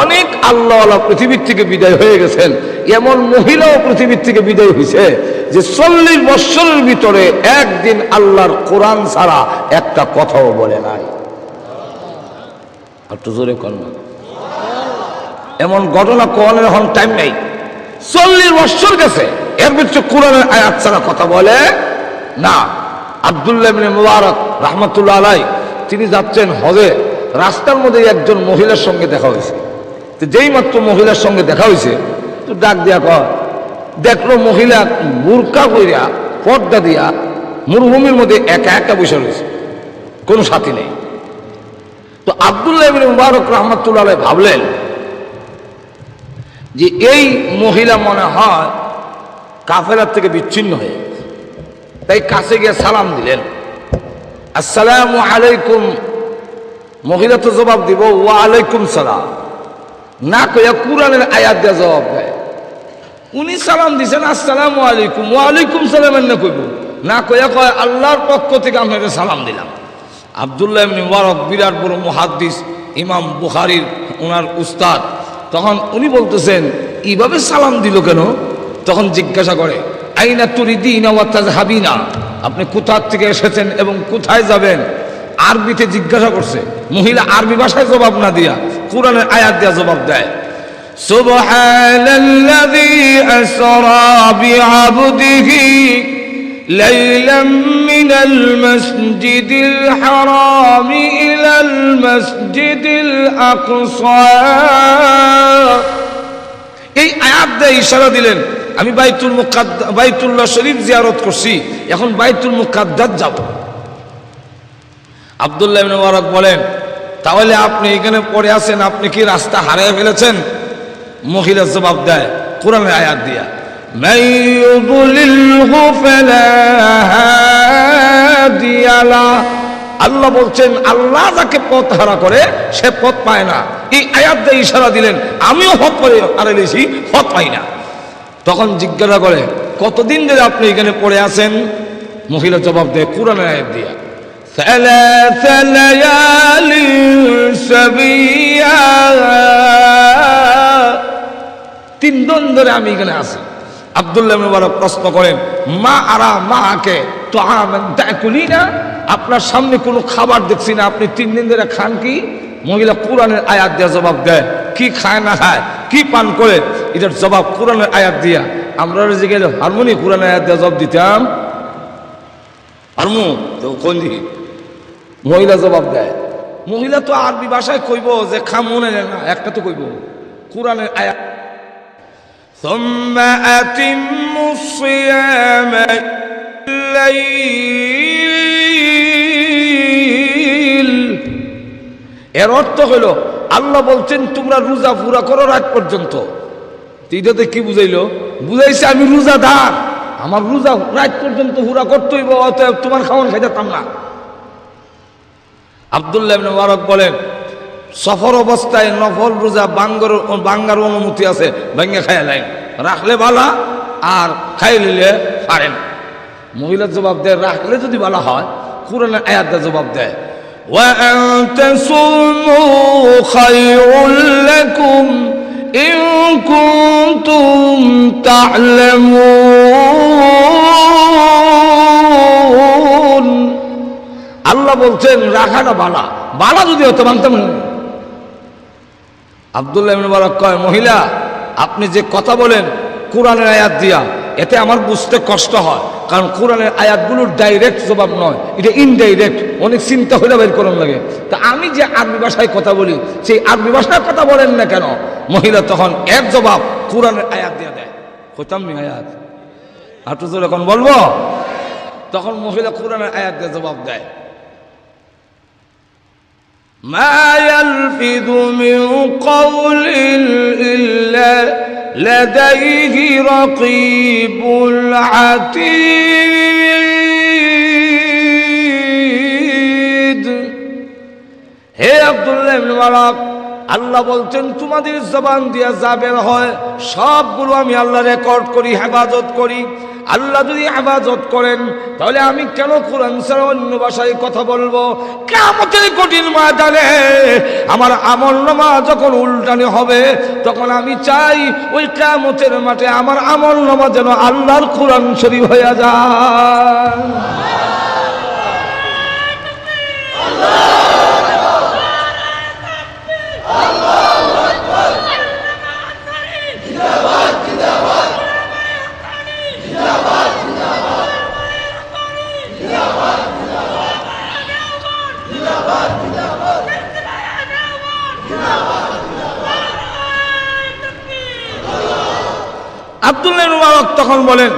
অনেক আল্লাহ পৃথিবীর থেকে বিদায় হয়ে গেছেন। এমন মহিলাও পৃথিবীর থেকে বিদায় হয়েছে যে চল্লিশ বৎসরের ভিতরে একদিন আল্লাহর কোরআন ছাড়া একটা কথাও বলে নাই। এমন ঘটনা কোরআনের এখন টাইম নেই। চল্লিশ বৎসর গেছে এর ভিতরে কোরআনের আয়াত ছাড়া কথা বলে না। আবদুল্লাহ মুবারক রহমতুল্লাহ আলাই তিনি যাচ্ছেন হজে। রাস্তার মধ্যে একজন মহিলার সঙ্গে দেখা হয়েছে। তো যেই মাত্র মহিলার সঙ্গে দেখা হয়েছে, তো ডাক দিয়া কর দেখল মহিলা বুরকা কইরা, পর্দা দিয়া মরুভূমির মধ্যে একা একা বসে রয়েছে। কোনো সাথী নেই। তো আবদুল্লাহ মুবারক রহমতুল্লাহ ভাবলেন যে এই মহিলা মনে হয় কাফেলার থেকে বিচ্ছিন্ন হয়ে তাই কাছে গিয়ে সালাম দিলেন। আসসালামু আলাইকুম মহিলা তো জবাব দিব ওয়া আলাইকুম সালাম। না কইয়া কোরআনের আয়াত দিয়ে জবাব দেয়। উনি সালাম দিছেন, আসসালামু আলাইকুম, ওয়ালাইকুম সালাম না কইব। না কইয়া কয়, আল্লাহর পক্ষ থেকে আপনাকে সালাম দিলাম। আবদুল্লাহ ইবনে মুবারক বিরাট বড় মুহাদ্দিস, ইমাম বুখারীর ওনার উস্তাদ। তখন উনি বলতেছেন, এইভাবে সালাম দিল কেন? তখন জিজ্ঞাসা করে, আইনা তুরিদিনা ওয়া তাজহাবিনা আপনি কোথার থেকে এসেছেন এবং কোথায় যাবেন? আরবিতে জিজ্ঞাসা করছে মহিলা আরবি ভাষায় জবাব না দিয়া কোরআনের আয়াত দিয়া জবাব দেয় سبحان الذي أسرى بعبده ليلا من المسجد الحرام إلى المسجد الأقصى এই আয়াত দিয়ে ইশারা দিলেন আমি বাইতুল মুকাদ্দ বাইতুল্লাহ শরীফ জিয়ারত করছি এখন বাইতুল মুকাদ্দাস যাব আব্দুল্লাহ ইবনে মুবারক বলেন তাহলে আপনি এখানে পড়ে আছেন আপনি কি রাস্তা হারিয়ে ফেলেছেন? মহিলা জবাব দেয়, কোরআনের আয়াত দিয়া আল্লাহ বলছেন, আল্লাহ যাকে পথ হারা করে, সে পথ পায় না। এই আয়াত দিয়ে ইশারা দিলেন, আমিও হত করে হারে দিয়েছি হত পাই না। তখন জিজ্ঞাসা করে, কতদিন ধরে আপনি এখানে পড়ে আছেন? মহিলা জবাব দেয়, কোরআনের আয়াত দিয়া। ثلاث ليال سبيا তিন দিন ধরে আমি এখানে আছি আব্দুল্লাহ মুবারক প্রশ্ন করেন মা আরা মা আকে তো দেখুনি না আপনার সামনে কোনো খাবার দেখছি না আপনি তিন দিন ধরে খান কি মহিলা কোরআনের আয়াত দিয়া জবাব দেয় কি খায় না খায় কি পান করে এটার জবাব কোরআনের আয়াত দিয়া আমরা যে গেলে হারমোনি কোরআনের আয়াত দিয়া জবাব দিতাম হারমু তো কোন দিকে মহিলা জবাব দেয় মহিলা তো আরবি ভাষায় কইব যে খামুনে না একটা তো কইব কোরআনের আয়াত ثم أتموا الصيام الليل এর অর্থ হলো আল্লাহ বলছেন তোমরা রোজা পুরা করো রাত পর্যন্ত তো এটাতে কি বুঝাইলো বুঝাইছে আমি রোজাদার আমার রোজা রাত পর্যন্ত পুরা করতে হইব অতএব তোমার খাওয়ান খাইতাম না আবদুল্লাহ ইবনে মুবারক বলেন সফর অবস্থায় নফল রোজা বাঙ্গর বাঙ্গার অনুমতি আছে ভেঙে খাইয়া লাইন রাখলে বালা আর খাই নিলে পারেন মহিলার জবাব দেয় রাখলে যদি বালা হয় কোরআনের আয়াত দিয়ে জবাব দেয় وأن تصوموا خير لكم إن كنتم تعلمون আল্লাহ বলছেন, রাখাটা বালা। বালা যদি হতো মানতাম আবদুল্লাহ মুবারক কয়, মহিলা, আপনি যে কথা বলেন, কোরআনের আয়াত দিয়া, এতে আমার বুঝতে কষ্ট হয়। কারণ কোরআনের আয়াতগুলোর ডাইরেক্ট জবাব নয়, এটা ইনডাইরেক্ট অনেক চিন্তা হইলে বের করার লাগে। তা আমি যে আরবি ভাষায় কথা বলি, সেই আরবি ভাষায় কথা বলেন না কেন? মহিলা তখন এক জবাব কোরআনের আয়াত দিয়া দেয়। হইতাম আয়াত? জোর এখন বলব? তখন মহিলা কোরআনের আয়াত দিয়ে জবাব দেয়। ما يلفظ من قول إلا لديه رقيب العتيد. هي عبد الله بن আল্লাহ বলছেন, তোমাদের জবান দিয়া যা বের হয়, সবগুলো আমি আল্লাহ রেকর্ড করি, হেফাজত করি। আল্লাহ যদি হেফাজত করেন, তাহলে আমি কেন কোরআন ছাড়া অন্য ভাষায় কথা বলব? কেমতের কঠিন ময়দানে আমার আমল নামা যখন উল্টানে হবে, তখন আমি চাই ওই কেমতের মাঠে আমার আমল নামা যেন আল্লাহর কোরআন শরীফ হয়ে যায়। আব্দুল্লাহ মুবারক তখন বলেন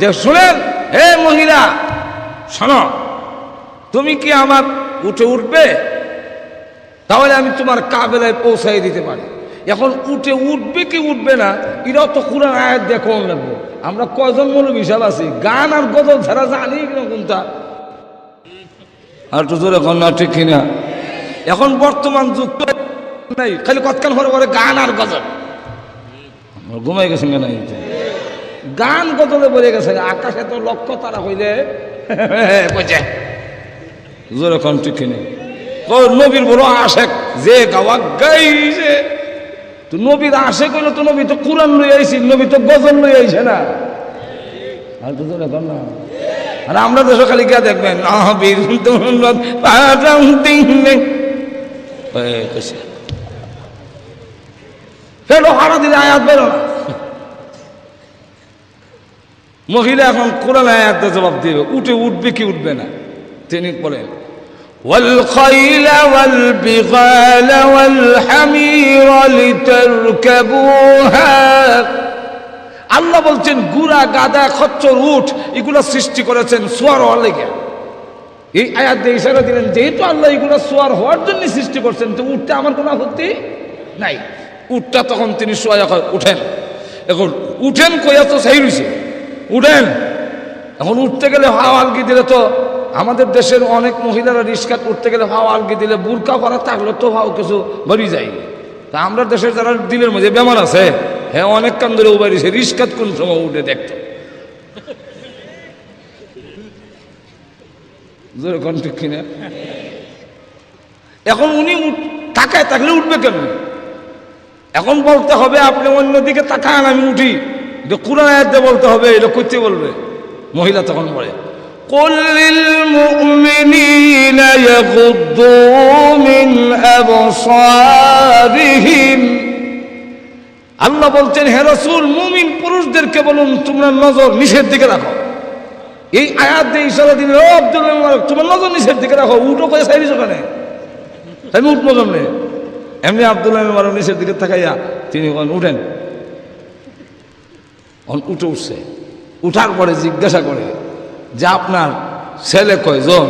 যে, শুনেন, হে মহিলা, শোনো, তুমি কি আমার উঠে উঠবে? তাহলে আমি তোমার কাবেলায় পৌঁছাই দিতে পারি। এখন উঠে উঠবে কি উঠবে না, এরাও তো কোরআন আয়াত দেখো লাগবো। আমরা কয়জন মনে বিশাল আছি? গান আর গজল ছাড়া জানি কিনা কোনটা। আর তো জোরে এখন না, ঠিক কিনা? এখন বর্তমান যুগ তো নাই, খালি কতক্ষণ পরে পরে গান আর গজল। ঘুমাই এই যে? গান গজলে বলে গেছে আকাশে তো লক্ষ্য তারা হইলে। কইছে জোরে কোন ঠিক কিনে। ও নবীর বড় আশেক যে গাওয়া গাইছে। তো নবীর আশেক হইল তো নবী তো কোরআন লই আইছি নবী তো গজল লই আইছে না। আর তো জোরে কোন না। আর আমরা দেশে খালি গিয়া দেখবেন কইছে। ফেলো হারা দিলে আয়াত বেরো না। মহিলা এখন কোরআন আয়াত জবাব দিবে উঠে উঠবে কি উঠবে না তিনি বলেন والخيل والبغال والحمير لتركبوها আল্লাহ বলছেন গুড়া গাদা খচ্চর উঠ এগুলো সৃষ্টি করেছেন সোয়ার হওয়ার লেগে এই আয়াত দিয়ে ইশারা দিলেন যেহেতু আল্লাহ এগুলো সোয়ার হওয়ার জন্য সৃষ্টি করছেন তো উঠতে আমার কোনো আপত্তি নাই উঠটা তখন তিনি সোয়া উঠেন এখন উঠেন কইয়া তো সেই রয়েছে উঠেন। এখন উঠতে গেলে হাওয়া আলগি দিলে তো আমাদের দেশের অনেক মহিলারা রিস্কাত উঠতে গেলে হাওয়া আলগি দিলে বুরকা করা থাকলে তো হাও কিছু বেরিয়ে যায়। তা আমরা দেশের যারা দিলের মধ্যে বেমার আছে হ্যাঁ অনেক কান ধরে উবারিছে রিস্কাত কোন সময় উঠে দেখতো? ঠিক কিনা? এখন উনি তাকায় থাকলে উঠবে কেন এখন বলতে হবে, আপনি অন্যদিকে তাকান, আমি উঠি। এটা কোরআন আয়াতে বলতে হবে এটা করতে বলবে মহিলা তখন বলে قل للمؤمنين يغضوا من أبصارهم আল্লাহ বলছেন হে রসুল মুমিন পুরুষদেরকে বলুন তোমরা নজর নিষেধ দিকে রাখো এই আয়াত দিয়ে ইশারা দিলে ও আব্দুল মুবারক, তোমার নজর নিষেধ দিকে রাখো উঠো করে সাইরিস ওখানে আমি উঠবো কেমনে এমনি আব্দুল্লাহ মুবারক নিচের দিকে তাকাইয়া তিনি বলেন উঠেন অন উঠে উঠছে। উঠার পরে জিজ্ঞাসা করে যে আপনার ছেলে কয়জন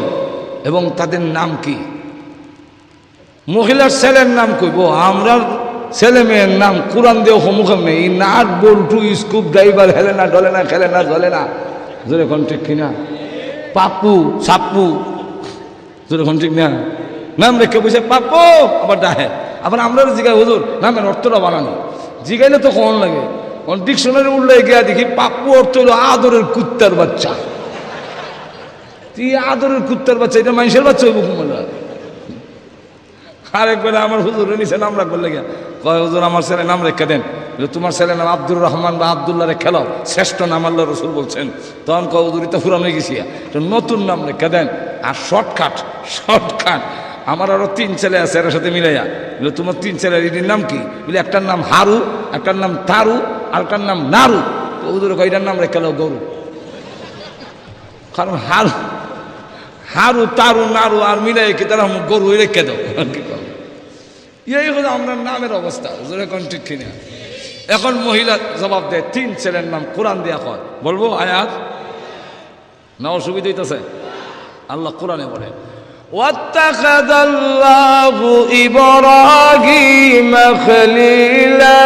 এবং তাদের নাম কি? মহিলার ছেলের নাম কইব, আমরার ছেলে মেয়ের নাম কোরআন দিয়ে সমুখে নেই নাট বল্টু স্কুপ ড্রাইভার হেলে না ডলে না, খেলে না, জ্বলে না। জোরে কোন ঠিক কিনা? পাপ্পু, সাপ্পু। জোরে কোন ঠিক না নাম রেখে বসে পাপ্পু, আবার ডাহে। আবার আমরা জিগাই, হুজুর, নামের অর্থটা বানানো। জিগাইলে তো কম লাগে? ডিকশনারি উঠলে গিয়া দেখি পাপ্পু অর্থ হলো আদরের কুত্তার বাচ্চা। তুই আদরের কুত্তার বাচ্চা? এটা মানুষের বাচ্চা হইব কুমলা আরেকবার আমার হুজুর নিচে নাম রাখবার লেগে কয় হুজুর আমার ছেলে নাম রেখে দেন। বলে, তোমার ছেলের নাম আব্দুর রহমান বা আবদুল্লাহ রে খেলাও শ্রেষ্ঠ নাম আল্লাহ রসুল বলছেন। তখন কয় হুজুর তো ফুরানো গেছি। নতুন নাম রেখে দেন। আর শর্টকাট শর্টকাট আমার আরও তিন ছেলে আছে এর সাথে মিলাইয়া। বলে তোমার তিন ছেলের এটির নাম কি? বলে একটার নাম হারু একটার নাম তারু আর একটার নাম নারু তো হুজুর কয় এটার নাম রেখে গরু কারণ হারু হারু তারু নারু আর মিলাই কি তারা গরু রেখে দাও কি করবো? এই হলো আমরা নামের অবস্থা জোরে কোন ঠিক কিনা এখন মহিলা জবাব দেয় তিন ছেলের নাম কোরআন দিয়া কয় বলবো আয়াত না অসুবিধা হইতেছে আল্লাহ কোরআনে বলে واتخذ الله إبراهيم خليلا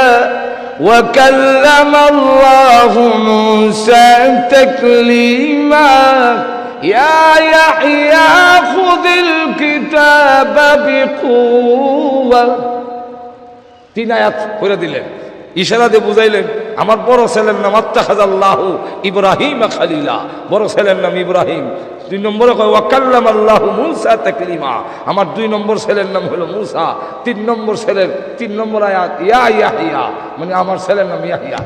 وكلم الله موسى تكليما يا يحيى خذ الكتاب بقوة তিন আয়াত করে দিলেন ইশারা দিয়ে বুঝাইলেন আমার বড় ছেলের নাম আত্মাহাজাল্লাহ ইব্রাহিম খালিলা বড় ছেলের নাম ইব্রাহিম দুই নম্বরে কয় ওয়াকাল্লাম আল্লাহ মুসা তাকলিমা। আমার দুই নম্বর ছেলের নাম হলো মুসা, তিন নম্বর ছেলের, তিন নম্বর আয়াত, ইয়া ইয়া ইয়া মানে আমার ছেলের নাম ইয়াহিয়া।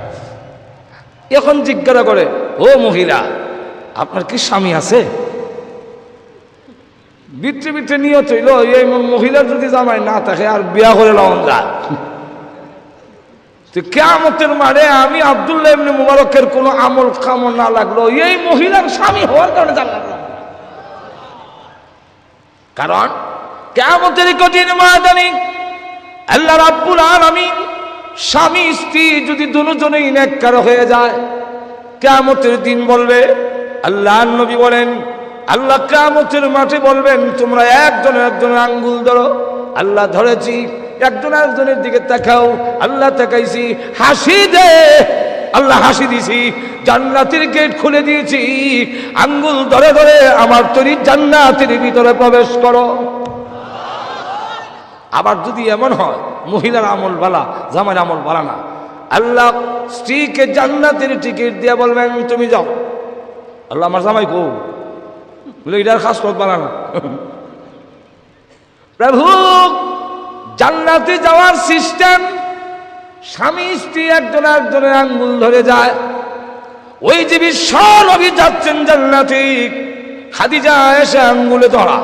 এখন জিজ্ঞাসা করে, ও মহিলা, আপনার কি স্বামী আছে? বিত্রে বিত্রে নিয়ত হইল, এই মহিলার যদি জামাই না থাকে, আর বিয়া করে লওন যায়। তো কেমতের মারে আমি আবদুল্লাহ ইবনে মুবারকের কোনো আমল কামল না লাগল, এই মহিলার স্বামী হওয়ার কারণে জানলাম। কারণ কেমতের কঠিন ময়দানে আল্লাহ রাব্বুল আলামিন স্বামী, স্ত্রী যদি দুজনেই নেককার হয়ে যায় কেমতের দিন বলবে, আল্লাহ নবী বলেন, আল্লাহ কেমতের মাঠে বলবেন, তোমরা একজন একজনের আঙ্গুল ধরো, আল্লাহ ধরেছি, একজন একজনের দিকে তাকাও, আল্লাহ তাকাইছি, হাসি দে আল্লাহ হাসি দিছি জান্নাতের গেট খুলে দিয়েছি। আঙ্গুল ধরে ধরে আমার তৈরি জান্নাতের ভিতরে প্রবেশ করো। আবার যদি এমন হয়, মহিলার আমল বালা জামার আমল বালা না। আল্লাহ স্ত্রীকে জান্নাতের টিকিট দিয়ে বলবেন, তুমি যাও। আল্লাহ আমার জামাই কো? বলে, এটার খাস পথ বালা না। প্রভু, জান্নাতে যাওয়ার সিস্টেম স্বামী, স্ত্রী একজন একজনের আঙ্গুল ধরে যায়। ওই যে বিশ্ব নবী যাচ্ছেন জান্নাতে খাদিজা এসে আঙ্গুলে ধরা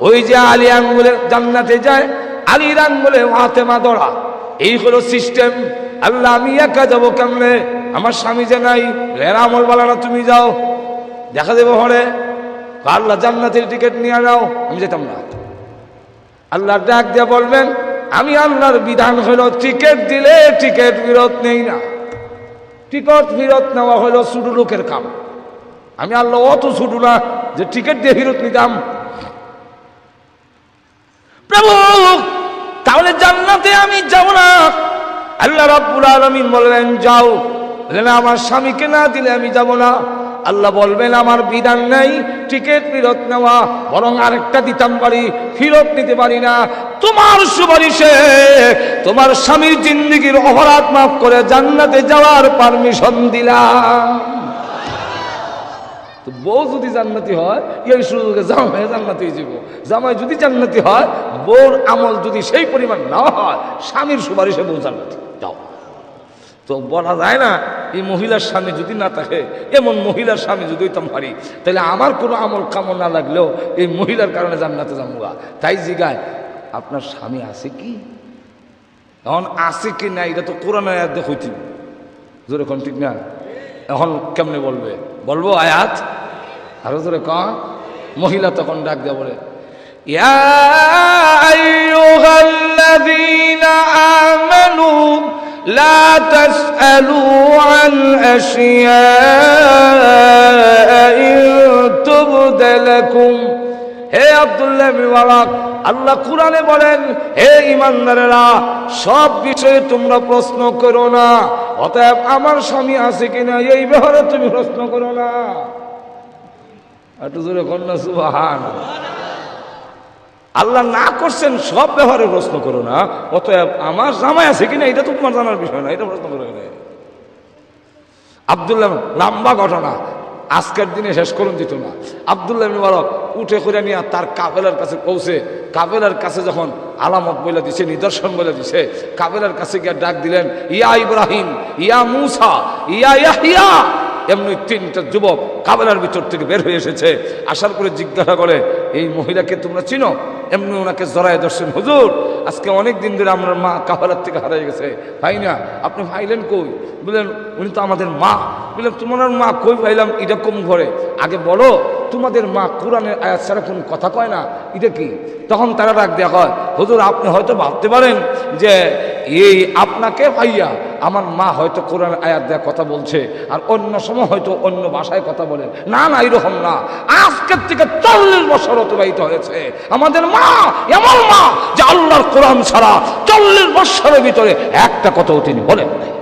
ওই যে আলী আঙ্গুলে জান্নাতে যায়, আলীর আঙ্গুলে ফাতেমা ধরা এই হলো সিস্টেম। আল্লাহ, আমি একা যাব কেমনে? আমার স্বামী যে নাই, এরা আমল বালানা তুমি যাও। দেখা দেবো হরে। আল্লাহ জান্নাতের টিকিট নিয়ে যাও। আমি যেতাম না। আল্লাহ ডাক দিয়ে বলবেন আমি আল্লাহর বিধান হলো টিকিট দিলে টিকিট ফেরত নেই না। টিকিট ফেরত নেওয়া হলো ছোট লোকের কাম। আমি আল্লাহ অত ছোট না যে টিকিট দিয়ে ফেরত নিতাম। প্রভু, তাহলে জান্নাতে আমি যাব না। আল্লাহ রাব্বুল আলামিন বললেন, যাও। আমার স্বামীকে না দিলে আমি যাব না। আল্লাহ বলবেন, আমার বিধান নেই, টিকিট ফেরত নেওয়া, বরং আরেকটা দিতাম পারি ফেরত নিতে পারি না। তোমার সুপারিশে তোমার স্বামীর জিন্দিগির অপরাধ মাফ করে জান্নাতে যাওয়ার পারমিশন দিলাম। বউ যদি জান্নাতি হয়, এই সুযোগে জামাই জান্নাতি যাব। জামাই যদি জান্নাতি হয়, বউর আমল যদি সেই পরিমাণ না হয়, স্বামীর সুপারিশে বউ জান্নাতি। যাও। তো বলা যায় না, এই মহিলার স্বামী যদি না থাকে, এমন মহিলার স্বামী যদি তো মারি তাহলে আমার কোনো আমল কামন না লাগলেও এই মহিলার কারণে জান্নাতে জামুগা তাই জিগায়, আপনার স্বামী আছে কি? এখন আছে কি না এটা তো কোরআন আয়াত হইতে জোরে কোন ঠিক না? এখন কেমনে বলবে? বলব আয়াত? আরও জোরে কন? মহিলা তখন ডাক দেব বলে, ইয়া আইয়ুহাল্লাযীনা لا تسألوا عن أشياء إن تبد لكم হে আব্দুল্লাহ মুবারক আল্লাহ কোরআনে বলেন হে ইমানদারেরা সব বিষয়ে তোমরা প্রশ্ন করো না অতএব আমার স্বামী আছে কিনা এই ব্যাপারে তুমি প্রশ্ন করো না একটু জোরে কন্যা সুবাহান আল্লাহ না করছেন, সব ব্যাপারে প্রশ্ন করো না। অতএব আমার জামাই আছে কিনা, এটা তো তোমার জানার বিষয় না, এটা প্রশ্ন করো আবদুল্লাহ লম্বা ঘটনা। আজকের দিনে শেষ করুন দিত না। আবদুল্লাহ মুবারক উঠে করে নিয়ে তার কাফেলার কাছে পৌঁছে, কাফেলার কাছে যখন আলামত বলে দিছে, নিদর্শন বলে দিছে, কাফেলার কাছে গিয়ে ডাক দিলেন, ইয়া ইব্রাহিম, ইয়া মুসা, ইয়া ইয়াহিয়া এমনি তিনটা যুবক কাবেলার ভিতর থেকে বের হয়ে এসেছে। আসার পরে জিজ্ঞাসা করে, এই মহিলাকে তোমরা চিনো? এমনি ওনাকে জড়ায় দর্শন হুজুর, আজকে অনেক দিন ধরে আমার মা কাহার থেকে হারিয়ে গেছে। ভাই না, আপনি ভাইলেন কই? বললেন, উনি তো আমাদের মা। বললেন, তোমার মা কই পাইলাম এটা কম ঘরে? আগে বলো, তোমাদের মা কোরআনের আয়াত ছাড়া কোন কথা কয় না? এটা কি? তখন তারা ডাক দেওয়া হয়। হুজুর, আপনি হয়তো ভাবতে পারেন যে এই আপনাকে ভাইয়া, আমার মা হয়তো কোরআন আয়াত দেয়া কথা বলছে, আর অন্য সময় হয়তো অন্য ভাষায় কথা বলে। না না, এরকম না। আজকের থেকে চল্লিশ বছর অতিবাহিত হয়েছে। আমাদের মা, এমন মা, যে আল্লাহর কোরআন ছাড়া চল্লিশ বছরের ভিতরে একটা কথাও তিনি বলেন নাই।